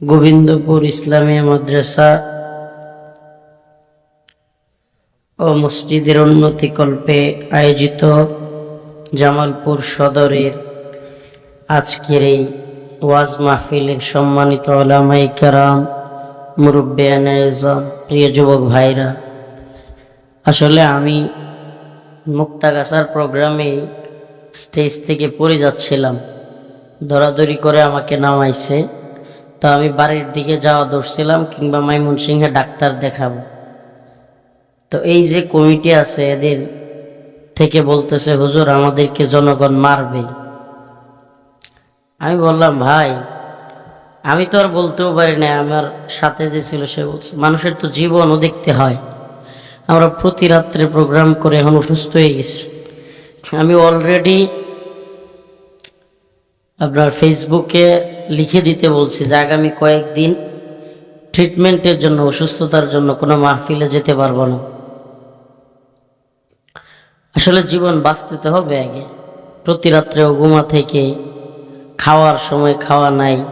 গোবিন্দপুর ইসলামী মাদ্রাসা ও মসজিদের উন্নতিকল্পে আয়োজিত জামালপুর সদরের আজকের এই ওয়াজ মাহফিলের সম্মানিত ওলামাই কারাম মুরব্বিয়ান প্রিয় যুবক ভাইরা। আসলে আমি মুক্তাগাছার প্রোগ্রামে স্টেজ থেকে পড়ে যাচ্ছিলাম। দরাদরি করে আমাকে নামাইছে। তো আমি বাড়ির দিকে যাওয়া ধরছিলাম কিংবা মাইমন সিংহে ডাক্তার দেখাবো। তো এই যে কমিটি আছে এদের থেকে বলতেছে, হুজুর, আমাদেরকে জনগণ মারবে। আমি বললাম, ভাই, আমি তো আর বলতেও পারি না, আমার সাথে যে ছিল সে বলছে, মানুষের তো জীবনও দেখতে হয়। আমরা প্রতি রাত্রে প্রোগ্রাম করে এখন অসুস্থ হয়ে গেছি। আমি অলরেডি আপনার ফেসবুকে লিখে দিতে বলছি যে আগামী কয়েকদিন ট্রিটমেন্টের জন্য, অসুস্থতার জন্য কোনো মাহফিলে যেতে পারব না। আসলে জীবন বাঁচতে হবে আগে। প্রতি রাত্রে ঘুমা থেকে খাওয়ার সময় খাওয়া নাই।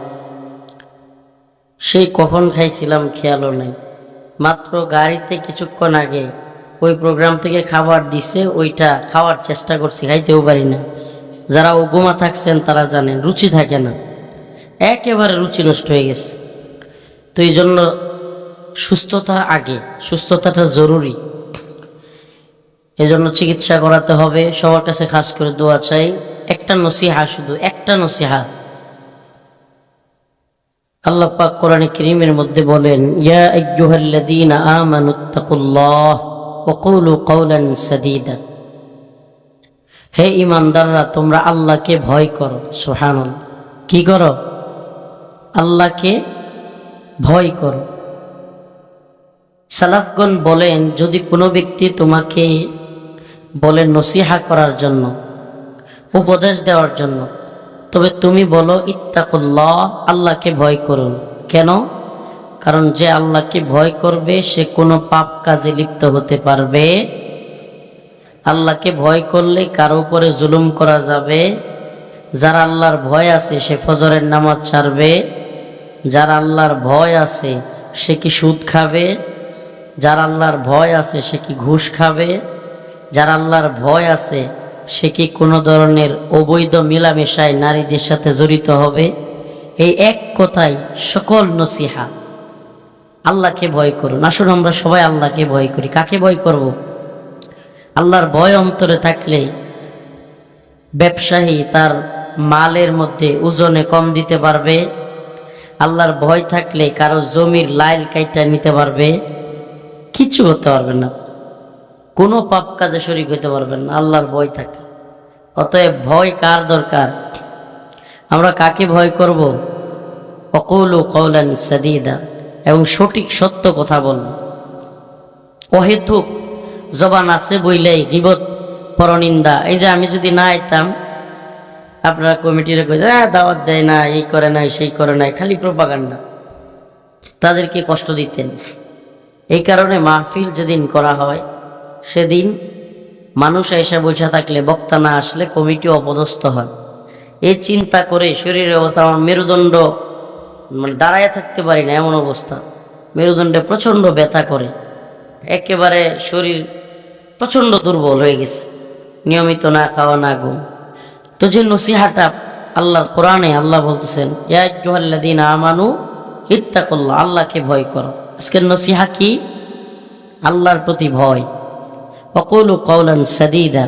সেই কখন খাইছিলাম খেয়ালও নাই। মাত্র গাড়িতে কিছুক্ষণ আগে ওই প্রোগ্রাম থেকে খাবার দিছে, ওইটা খাওয়ার চেষ্টা করছি, খাইতেও পারি না। যারা ওগুমা থাকছেন তারা জানেন, রুচি থাকে না। একেবারে রুচি নষ্ট হয়ে গেছে। তো এই জন্য সুস্থতা আগে, সুস্থতাটা জরুরি। এজন্য চিকিৎসা করাতে হবে, সবার কাছে খাস করে দোয়া চাই। একটা নসিহা শুধু, একটা নসিহা। আল্লাহ পাক কোরআনে করিমের মধ্যে বলেন, ইয়া আইয়ুহাল্লাযীনা আমানুত্তাকুল্লাহ ওয়া কুলু কাওলান সাদীদা। হে ইমানদাররা তোমরা আল্লাহকে ভয় করো, সুবহানাল্লাহ। কি করো? আল্লাহকে ভয় করো। সালাফগণ বলেন, যদি কোনো ব্যক্তি তোমাকে বলে নসিহা করার জন্য, উপদেশ দেওয়ার জন্য, তবে তুমি বলো, ইত্তাকুল্লাহ, আল্লাহকে ভয় করুন। কেন? কারণ যে আল্লাহকে ভয় করবে, সে কোনো পাপ কাজে লিপ্ত হতে পারবে। আল্লাহকে ভয় করলে কারও উপরে জুলুম করা যাবে। যার আল্লাহর ভয় আছে, সে ফজরের নামাজ ছাড়বে। যার আল্লাহর ভয় আছে, সে কি সুদ খাবে? যার আল্লাহর ভয় আছে, সে কি ঘুষ খাবে? যার আল্লাহর ভয় আছে, সে কি কোনো ধরনের অবৈধ মিলামেশায় নারীদের সাথে জড়িত হবে? এই এক কথাই সকল নসিহা। আল্লাহকে ভয় করুন। আসুন আমরা সবাই আল্লাহকে ভয় করি। কাকে ভয় করব? আল্লাহর ভয় অন্তরে থাকলে ব্যবসায়ী তার মালের মধ্যে ওজনে কম দিতে পারবে। আল্লাহর ভয় থাকলে কারও জমির লাইল কাইটা নিতে পারবে, কিছু হতে পারবে না। কোনো পাপ কাজে শরিক হইতে পারবেন না, আল্লাহর ভয় থাকে। অতএব ভয় কার দরকার? আমরা কাকে ভয় করব? অকৌলু কৌলান সাদিদা, এবং সঠিক সত্য কথা বলব অহেতুক জবান আছে বইলে গিবত, পরনিন্দা। এই যে আমি যদি না আইতাম আপনারা কমিটিরে হ্যাঁ দাওয়াত দেয় না, এই করে নাই, সেই করে নাই, খালি প্রপাগান্ডা তাদেরকে কষ্ট দিতেন। এই কারণে মাহফিল যেদিন করা হয়, সেদিন মানুষ এসে বসে থাকলে, বক্তা না আসলে কমিটি অপদস্থ হয়। এই চিন্তা করে শরীরের অবস্থা আমার মেরুদণ্ড মানে দাঁড়ায় থাকতে পারি না, এমন অবস্থা। মেরুদণ্ডে প্রচণ্ড ব্যথা করে। একেবারে শরীর প্রচণ্ড দুর্বল হয়ে গেছে। নিয়মিত না খাওয়া, না ঘুম। তো যে নসিহাটা আল্লাহর কোরআনে আল্লাহ বলতেছেন ইয়াজ্ঞাল্লাদিন আমানু ইত্তাকুল্লাহ আল্লাহকে ভয় করো। আজকের নসিহা কি? আল্লাহর প্রতি ভয়। অকৌলু কৌলান সাদিদা,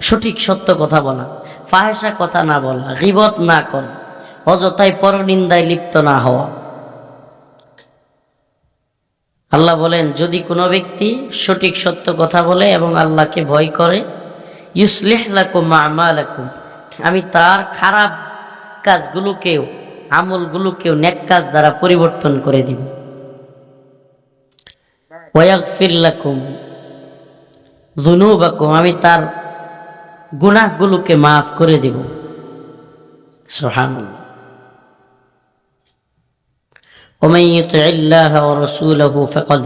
সঠিক সত্য কথা বলা। ফাহেসা কথা না বলা, গিবত না করা। অযথায় পরনিন্দায় লিপ্ত না হওয়া। আল্লাহ বলেন, যদি কোনো ব্যক্তি সঠিক সত্য কথা বলে এবং আল্লাহকে ভয় করে ইউসলেহ লাকুম আমালাকুম আমি তার খারাপ কাজগুলোকেও আমলগুলোকেও নেক কাজ দ্বারা পরিবর্তন করে দিব ওয়াগফির লাকুম যুনুবাকুম আমি তার গুনাহগুলোকে মাফ করে দিব সুবহানাল্লাহ ومن يطع الله ورسوله فقد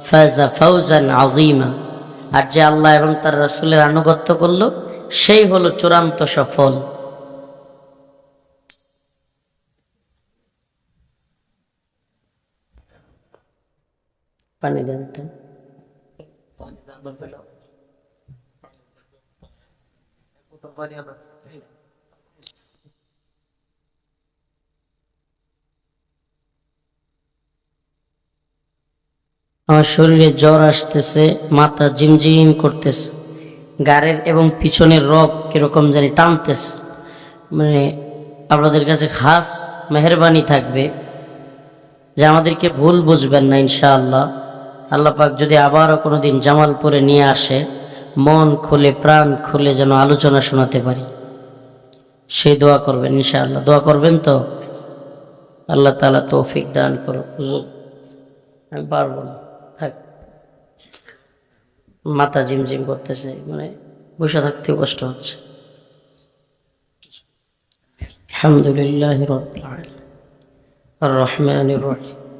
فاز فوزا عظيما আর যে আল্লাহ এবং তার রসুলের আনুগত্য করল, সেই হলো চূড়ান্ত সফল। পানি দেন পানি আমার শরীরে জ্বর আসতেছে, মাথা ঝিমঝিম করতেছে। গাড়ের এবং পিছনের রগ কীরকম জানি টানতেছে। মানে আপনাদের কাছে খাস মেহরবানি থাকবে যে আমাদেরকে ভুল বুঝবেন না ইনশাআল্লাহ। আল্লাহ পাক যদি আবারও কোনো দিন জামালপুরে নিয়ে আসে, মন খুলে, প্রাণ খুলে যেন আলোচনা শোনাতে পারি। সেই দোয়া করবেন ইনশাআল্লাহ। দোয়া করবেন তো? আল্লাহ তালা তৌফিক দান করো আমি পারব না। মাথা ঝিমঝিম করতেছে মানে বসে থাকতে কষ্ট হচ্ছে। আলহামদুলিল্লাহ রহমান রহিম।